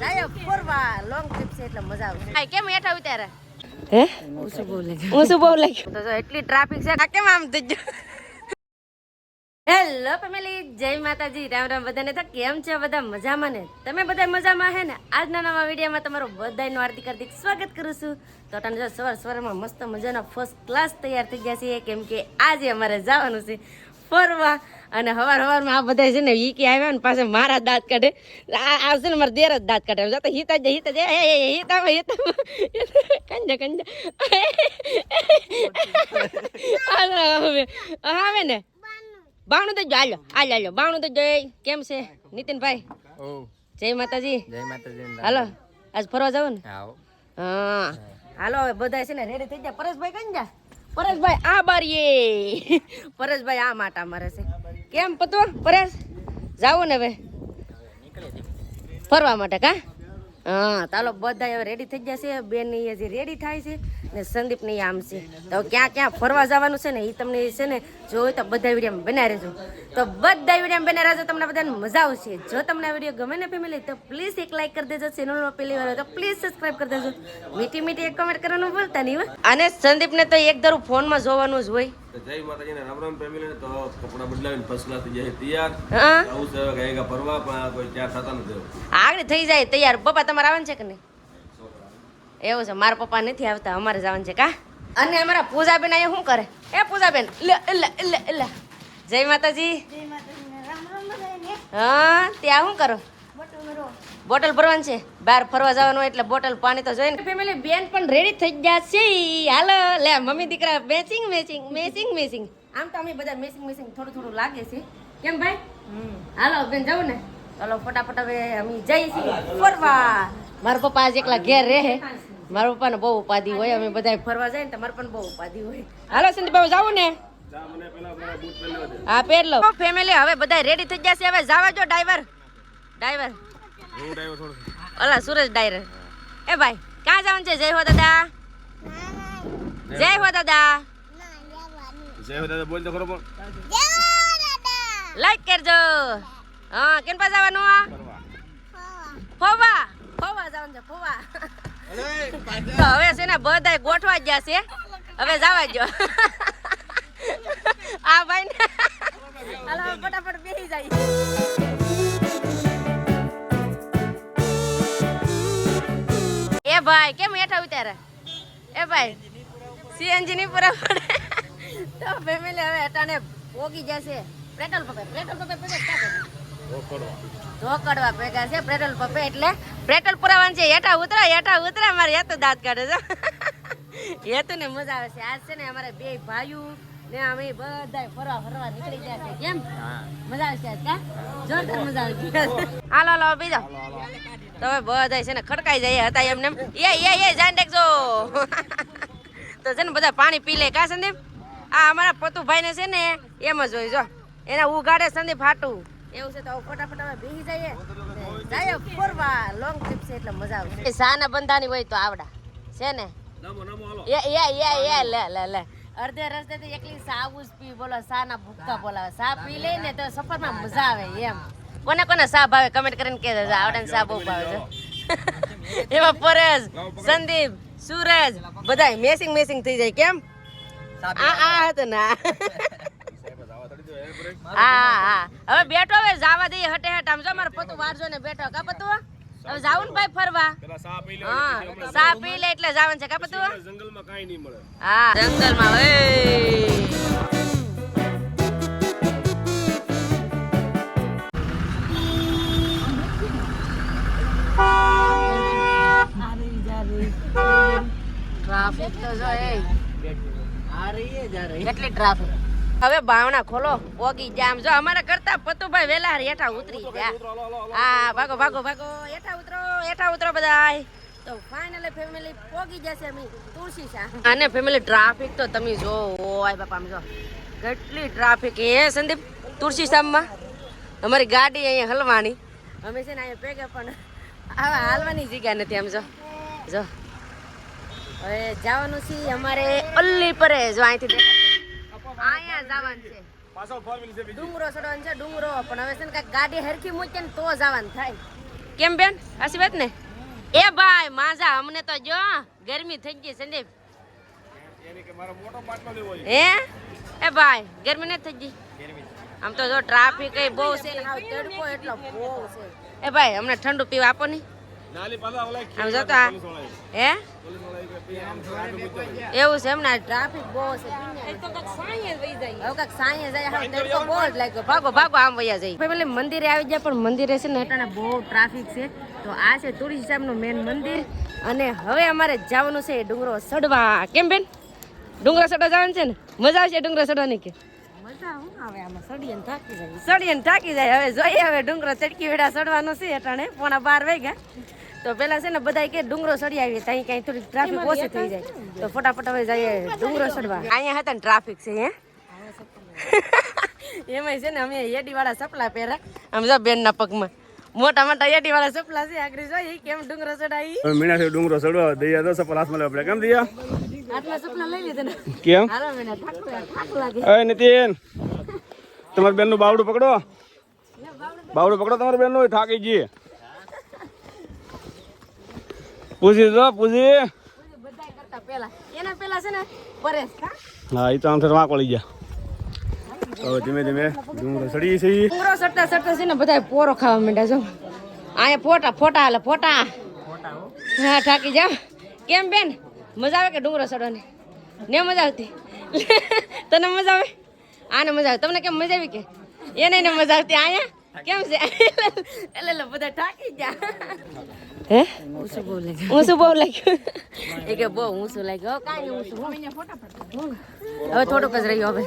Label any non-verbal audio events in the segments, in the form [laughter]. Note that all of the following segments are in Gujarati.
જાય ફરવા લોંગ ટ્રીપ છે એટલે મજા આવશે. કેમ હેઠા ઉતારે હે? હું શું બોલે હું શું બહુ લાગ્યું તો એટલી ટ્રાફિક છે કેમ આમ થઈ હેલો ફેમિલી જય માતાજી. રામ રામ. બધાને તો કેમ છે? બધા મજામાં ને? તમે બધા મજામાં હે ને? આજના નવા વિડીયોમાં તમારું બધાનું હાર્દિક હાર્દિક સ્વાગત કરું છું. તો તમે જો સવાર સવારમાં મસ્ત મજાના ફર્સ્ટ ક્લાસ તૈયાર થઈ ગયા છે કેમ કે આજે અમારે જવાનું છે ફરવા. અને હવાર હવારમાં આ બધા છે ને ઈ કે આવ્યા ને પાસે મારા દાંત કાઢે. આ છે ને મારા દેર જ દાંત કાઢે. જતા હિતા જ હિતા જ એ એ એ હિતા હિતા કંજા કંજા. હવે આવે ને? બાણું તો જો હાલો હાલો હાલો. બાણું તો જોઈ કેમ છે? નીતિનભાઈ. જય માતાજી. જય માતાજી હાલો આજ ફરવા જાવ ને? હા. હાલો બધા છે ને રેડી થઈ જાય પરેશભાઈ કંજા પરેશભાઈ આ બારીએ. પરેશભાઈ આ માટા મારે છે. કેમ પતો પરેશ જાવું ને હવે. ફરવા માટે કા? હા, ચાલો બધા હવે રેડી થઈ ગયા છે. બેનની હજી રેડી થાય છે ને સંદીપની આમ છે. તો ક્યાં ક્યાં ફરવા જવાનું છે ને એ તમને છે ને જોયું તો બધા વીડિયો બનાવી રહેજો. તો બધા વીડિયો બનાવી રહેજો, તમને બધાને મજા આવશે. જો તમને આ વીડિયો ગમે ને ફેમિલી તો પ્લીઝ એક લાઈક કરી દેજો. ચેનલમાં પહેલી વાર તો પ્લીઝ સબસ્ક્રાઈબ કરી દેજો. મીઠી મીઠી એક કમેન્ટ કરવાનું ભૂલતા નહીં. અને સંદીપને તો એક ધારું ફોનમાં જોવાનું જ હોય. જય માતાજીને રામ રામ ફેમિલી તો કપડા બદલાવીને ફર્સ્ટ ક્લાસ થઈ જાય તૈયાર. આવું છે ગાયકા ફરવા પણ કોઈ ત્યાં થતા નથી આગળ થઈ જાય તૈયાર. પપ્પા તમારે આવવાનું છે કે નહીં? એવું છે મારા પપ્પા નથી આવતા અમારે જવાનું છે કા? અને અમારા પૂજાબેન અહીંયા શું કરે? એ પૂજાબેન લે લે લે લે. જય માતાજી. હા ત્યાં શું કરો? બોટલ ભરવાનું છે? બહાર ફરવા જવાનું એટલે બોટલ પાણી તો જોઈને. ફેમિલી બેન પણ રેડી થઈ ગયા છે. હાલો લે મમ્મી દીકરા મેચિંગ મેચિંગ મેચિંગ મેચિંગ આમ તો અમે બધા મેચિંગ મેચિંગ થોડું થોડું લાગે છે. કેમ ભાઈ? હાલો બેન જવું ને. ચાલો ફટાફટ હવે અમે જઈએ છીએ ફરવા. મારા પપ્પા આજ એકલા ઘેર રહે મારા પપ્પાને બહુ ઉપાધિ હોય અમે બધા ફરવા જાય ને તમારે પણ બહુ ઉપાધિ હોય. હાલો સંદીપ બાબુ જાવું ને. હા પહેરલો ફેમિલી હવે બધા રેડી થઈ ગયા છે. હવે જાવા જો ડ્રાઈવર ડ્રાઈવર. ઓલા સુરજ ડાયરે. એ ભાઈ ક્યાં જવાનું છે? જય હો દાદા. જય હો દાદા. જય હો દાદા બોલ તો ખરો લાઈક કરજો. હા કેન પાસે જવાનું ફોવા. ફોવા જવાનું છે ફોવા. તો હવે છે ને બધા ગોઠવા ગયા છે. હવે જવા જો આ ભાઈ ને હાલો ફટાફટ બેસી જાય. એ ભાઈ કેમ હેઠા ઉતારે એ ભાઈ સીએનજી ની પૂરા પડે. તો ફેમિલી હવે હેઠાને પોગી જશે. પેટ્રોલ પંપે પેટ્રોલ પંપે ધોકડવા ભેગા છે પેટ્રોલ પંપે એટલે પેટ્રોલ પુરાવાનું છે. હેઠા ઉતરા હેઠા ઉતરા મારે હેતુ દાંત કાઢે છે. હેતુ ને મજા આવે છે. આજ છે ને અમારે બે ભાઈઓ ને અમે બધા ફરવા ફરવા નીકળી ગયા છે. કેમ? મજા આવશે આજ કા? જોરદાર મજા આવશે. હાલો હાલો બીજો. તો હવે બધા છે ને ખડકાઈ જાય હતા એમને. એમ. એ એ એ જાન દેખજો. [laughs] તો છે ને બધા પાણી પી લે. કા સંદીપ? આ અમારા પતુભાઈ ને છે ને એમ જ હોય જો. એના ઉગાડે સંદીપ હાટું. એવું છે તો ફટાફટ હવે બેસી જઈએ. જાય ફરવા. લોંગ ટ્રીપ છે એટલે મજા આવશે. સાના બંધાની હોય તો આવડા. છે ને? નામો નામો હાલો. એ એ એ એ લે લે લે. અડધે રસ્તે એકલી એકલી જ પી બોલો સા ના ભૂક્કા બોલાવે. સા પી લઈને તો સફરમાં મજા આવે એમ. કોને કોને સા ભાવે કમેન્ટ કરીને કે આવડે સા બહુ ભાવે છે. [laughs] એમાં પરેશ સંદીપ સુરજ બધા મેસિંગ મેસિંગ થઈ જાય કેમ? આ આ હતો ના [laughs] હા હા હવે બેઠો હવે જવા દઈએ હટે હટ. આમ જો મારે પતું વારજો ને બેઠો કા પતુ? હવે જાવું ને ભાઈ ફરવા? હા સા પી લે એટલે જવાનું છે કા પતું? જંગલમાં કાંઈ નહીં મળે. હા જંગલમાં ઓય કેટલી ટ્રાફિક હવે ભાવના ખોલો ઓગી જામ જો અમારા કરતા પતુભાઈ વેલા હેઠા ઉતરી ગયા. હા ભાગો ભાગો ભાગો હેઠા ઉતરો હેઠા ઉતરો બધા તો ફાઇનલી ફેમિલી પોગી જશે અમે તુલસી શા અને ફેમિલી ટ્રાફિક તો તમે જો ઓય બાપા આમ જો. કેટલી ટ્રાફિક એ સંદીપ? તુલસી શામમાં અમારી ગાડી અહીંયા હલવાની. અમે છે ને અહીંયા ભેગા પણ આવા હાલવાની જગ્યા નથી આમ જો. જો. હવે જવાનું છે અમારે અલ્લી પરે જો અહીંથી અહીંયા જવાનું છે. પાછો ફોર વ્હીલ છે ડુંગરો ચડવાનું છે ડુંગરો. પણ હવે છે ને કાંઈક ગાડી હરખી મૂકે ને તો જવાનું થાય. કેમ બેન? આસી વાત ને? એ ભાઈ માજા અમને તો જો ગરમી થઈ ગઈ સંદીપ હે? એ ભાઈ ગરમી નથી થઈ ગઈ? આમ તો જો ટ્રાફિક બહુ છે. એટલો બહુ છે એ ભાઈ અમને ઠંડુ પીવા આપો ને. આમ જો આ- હે? એવું છે એમના ટ્રાફિક બહુ છે હવે કાંઈક સાંયે જાય હાવ તડકો બહુ જ લાગ્યો. ભાગો ભાગો આમ વયા જાય. પેલે મંદિરે આવી જાય પણ મંદિરે છે ને અટાણે બહુ ટ્રાફિક છે. તો આ છે તુલસી સાહેબનું મેન મંદિર. અને હવે અમારે જવાનું છે ડુંગરો સડવા. કેમ બેન? ડુંગરો સડવા જવાનું છે ને? મજા આવશે ડુંગરો સડવાની કે? સડીએ થાકી જાય. હવે જોઈએ હવે ડુંગરો ચડકી વેડા સડવાનો છે અટાણે પોણા બાર વાગ્યા. તો પેલા છે ને બધા કે ડુંગરો સડી આવીએ ત્યાં કઈ થોડી ટ્રાફિક ઓછી થઈ જાય. તો ફટાફટ હવે જઈએ ડુંગરો સડવા. અહીંયા હતા ને ટ્રાફિક છે હે? [laughs] એમાંય છે ને અમે એડી વાળા સપલા પહેરા આમ જો બેન ના પગમાં. મોટા મોટા એડી વાળા સપલા છે આગળ જોઈએ કેમ ડુંગરો ચડાવી મીણા છે ડુંગરો ચડવા દઈએ તો સપલા હાથમાં લેવા પડે. કેમ દૈયા? આટલા સપના લઈ કેમ? અરે નીતિન તમારી બેનનું બાવડું પકડો. બાવડું પકડો તમારી બેનનું થાકી ગઈ. પૂછી તો પૂછી. બધા કરતા પેલા એના પેલા છે ને પરેશ કા હા એ તો આમ વાંકો લઈ ગયા. હવે ધીમે ધીમે ડુંગરો સડી છે. ડુંગરો સડતા સડતા છે ને બધા પોરો ખાવા માંડ્યા છો આયા ફોટા ફોટા હાલે ફોટા. હા. થાકી જાવ કેમ બેન? મજા આવે કે ડુંગરો ચડવાની? ને મજા આવતી? [laughs] તને મજા આવે? આને મજા આવે. તમને કેમ મજા આવી કે? એને ને મજા આવતી. અહીંયા કેમ છે? [laughs] એટલે એટલે બધા ઠાકી ગયા. હે? બહુ લાગ્યું ઊંચું બહુ લાગ્યું? એ કે બહુ ઊંચું લાગ્યું? કાંઈ નહીં ઊંચું હવે થોડુંક જ રહ્યું હવે.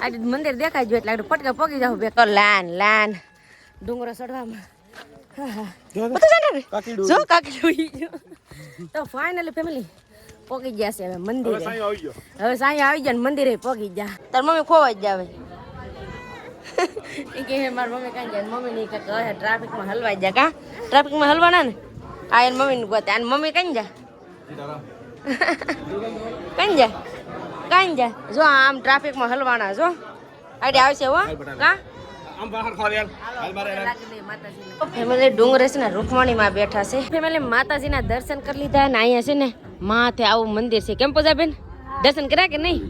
આજે મંદિર દેખાય જો એટલે આગળ પટકે પગી જાવ બે. લાન લાન. ડુંગરો ચડવામાં? જો કાકી તો ફાઇનલી ફેમિલી પગી ગયા છે હવે મંદિરે. સાંઈ આવી ગયો. હવે સાંઈ આવી ગયા ને મંદિરે પોકી ગયા. તાર મમ્મી ખોવા જ જાવે. એ કે હે મારી મમ્મી કાંઈ જાય મમ્મી ની કે કહે ટ્રાફિકમાં હલવાઈ જાય કા? ટ્રાફિકમાં હલવાના ને? આ એન મમ્મી ને ગોતે આની મમ્મી કઈ જા? કઈ જા? કાંઈ જા? જો આમ ટ્રાફિકમાં હલવાના જો. આડે આવશે હો. કા? ફેમિલી ડુંગરે છે ને રૂકમણીમાં બેઠા છે. ફેમિલી માતાજીના દર્શન કરી લીધા ને અહીંયા છે ને માથે આવું મંદિર છે. કેમ બેન દર્શન કર્યા કે નહીં?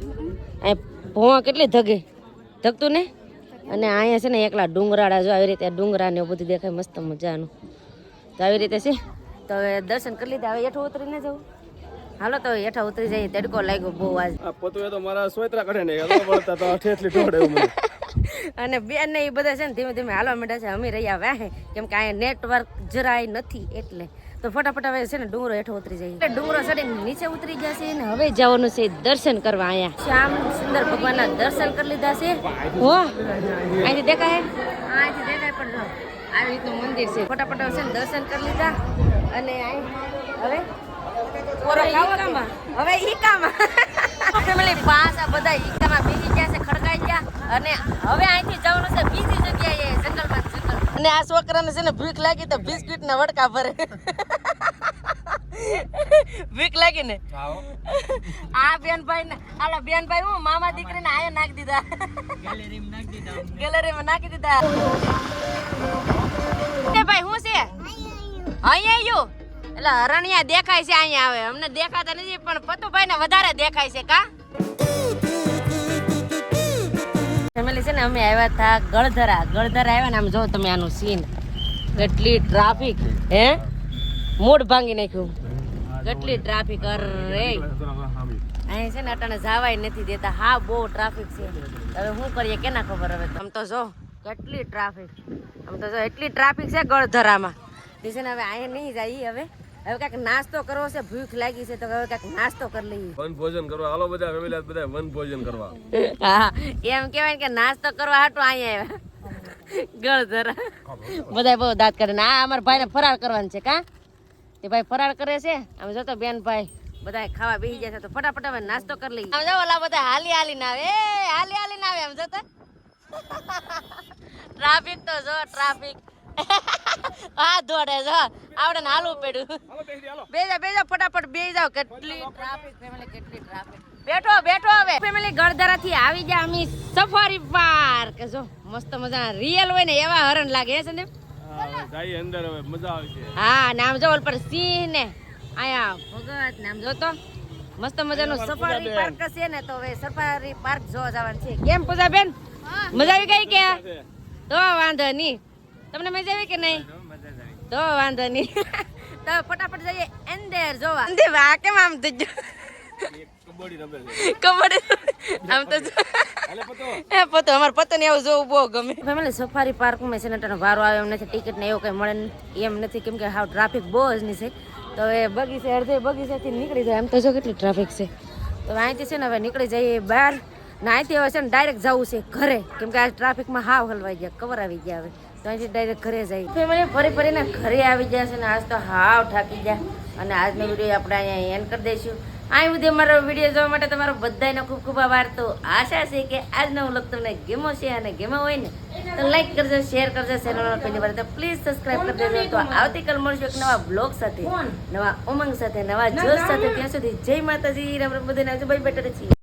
અહીંયા ભોવા કેટલી ધગે? ધગતું ને? અને અહીંયા છે ને એકલા ડુંગરાળા જો આવી રીતે ડુંગરા ને બધું દેખાય મસ્ત મજાનું. તો આવી રીતે છે. તો હવે દર્શન કરી લીધા. હવે હેઠું ઉતરીને જવું હાલો તો હેઠા ઉતરી જઈએ. તડકો લાગ્યો બહુ આજ. પોતું તો મારા સોયત્રા કઢે ને તો ઠેઠલી ઢોળે [laughs] અને બેન ને એ બધા છે ને ધીમે ધીમે હાલવા માંડ્યા છે. અમે રહ્યા વાહે. કેમ કે અહીંયા નેટવર્ક જરાય નથી એટલે. તો ફટાફટ હવે છે ને ડુંગરો હેઠો ઉતરી જાય એટલે ડુંગરો ચડીને નીચે ઉતરી ગયા છે ને હવે જવાનું છે દર્શન કરવા અહીંયા. શ્યામ સુંદર ભગવાનના દર્શન કરી લીધા છે. હો અહીંથી દેખાય? અહીંથી દેખાય પણ આવી રીતનું મંદિર છે. ફટાફટ હવે છે ને દર્શન કરી લીધા. અને હવે હવે ઈકામાં. ફેમિલી પાસ આ બધા ઈકામાં બીજી ગયા છે ખડકાઈ ગયા. અને હવે અહીંથી જવાનું છે બીજી જગ્યાએ જંગલમાં. જંગલ અને આ છોકરાને છે ને ભીખ લાગી તો બિસ્કિટ ના વડકા ભરે. ભીખ લાગી ને? આ બેનભાઈ ને આલા બેનભાઈ હું મામા દીકરીને આયા નાખી દીધા. ગેલેરીમાં નાખી દીધા એ ભાઈ હું છે? અહીંયા આવ્યું એટલે હરણિયા દેખાય છે અહીંયા આવે. અમને દેખાતા નથી પણ પતુભાઈ ને વધારે દેખાય છે કા? ફેમિલી છે ને, અમે આવ્યા હતા ગળધરા. ગળધરા આવ્યા ને, આમ જો તમે આનું સીન કેટલી ટ્રાફિક હે? મૂડ ભાંગી નાખ્યું. કેટલી ટ્રાફિક અરે. અહીં છે ને, અટાણે જવાય નથી દેતા. હા, બહુ ટ્રાફિક છે. હવે શું કરીએ, કેના ખબર હવે? આમ તો જો, કેટલી ટ્રાફિક આમ તો જો, એટલી ટ્રાફિક છે ગળધરામાં. છે ને, હવે અહીંયા નહીં જાય હવે. હવે કાંઈક નાસ્તો કરવો છે ભૂખ લાગી છે તો હવે કાંઈક નાસ્તો કરી લઈએ. વન ભોજન કરવા. હાલો બધા ફેમિલી બધા વન ભોજન કરવા. હા એમ કહેવાય કે નાસ્તો કરવા હાટું અહીંયા આવ્યા. ગળધરા બધા બહુ દાંત કરે ને આ અમારા ભાઈને ફરાર કરવાનું છે કા? તે ભાઈ ફરાર કરે છે. આમ જોતો બેન ભાઈ બધા ખાવા બેસી જાય છે તો ફટાફટ હવે નાસ્તો કરી લઈએ. આમ જો ઓલા બધા હાલી હાલી ના આવે. એ હાલી હાલી ના આવે આમ જોતો. [laughs] ટ્રાફિક તો જો ટ્રાફિક. [laughs] હા દોડે જો આવડે ને હાલવું પડ્યું. બેજા બેજા ફટાફટ બે જાવ કેટલી ટ્રાફિક ફેમિલી કેટલી ટ્રાફિક બેઠો બેઠો હવે. ફેમિલી ગળધરા થી આવી ગયા અમે સફારી પાર્ક જો મસ્ત મજા રિયલ હોય ને એવા હરણ લાગે હે સંદીપ? જાય અંદર હવે મજા આવશે હા નામ જો ઓલ પર સિંહ ને આયા ભગત નામ જો તો મસ્ત મજાનું સફારી પાર્ક છે ને તો હવે સફારી પાર્ક જોવા જવાનું છે. કેમ પૂજા બેન મજા આવી ગઈ કે? તો વાંધો નહીં. તમને મજા આવી કે નહીં? તો વાંધો નહીં. [laughs] તો ફટાફટ જઈએ અંદર જોવા. અંદર વા કેમ આમ તો કબડ્ડી આમ તો એ પતો અમાર પતો એવું જોવું બહુ ગમે. ફેમિલી સફારી પાર્કમાં છે ભારો આવે એમ નથી ટિકિટ ને એવું કઈ મળે એમ નથી કેમ કે હાવ ટ્રાફિક બહુ જ ની છે. તો એ બગીચે અડધે બગીચાથી નીકળી જાય. એમ તો જો કેટલી ટ્રાફિક છે. તો અહીંથી છે ને હવે નીકળી જઈએ બહાર. ને અહીંથી હવે છે ને ડાયરેક્ટ જવું છે ઘરે. કેમ કે આ ટ્રાફિકમાં હાવ હલવાઈ ગયા કવર આવી ગયા હવે. તો અહીંથી ડાયરેક્ટ ઘરે જાય. ફેમિલી ફરી ફરીને ઘરે આવી જશે ને આજ તો હાવ થાકી ગયા. અને આજનો વીડિયો આપણે અહીંયા એન્ડ કરી દઈશું. આ સુધી અમારો વીડિયો જોવા માટે તમારો બધાનો ખૂબ ખૂબ આભાર. તો આશા છે કે આજનો વ્લોગ તમને ગેમો છે અને ગેમો હોય ને, તો લાઈક કરજો શેર કરજો ચેનલમાં પહેલી તો પ્લીઝ સબસ્ક્રાઇબ કરી દેજો. તો આવતીકાલ મળશું એક નવા બ્લોગ સાથે, નવા ઉમંગ સાથે, નવા જોશ સાથે. ત્યાં સુધી જય માતાજી, રામ રામ બધાને આજુ બેટર છીએ